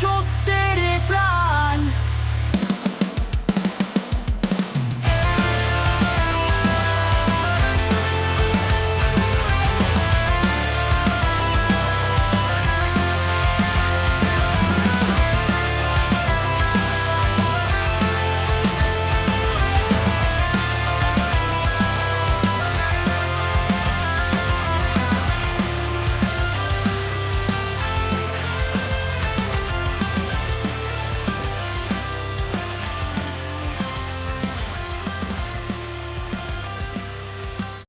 সত্যের প্রাণ।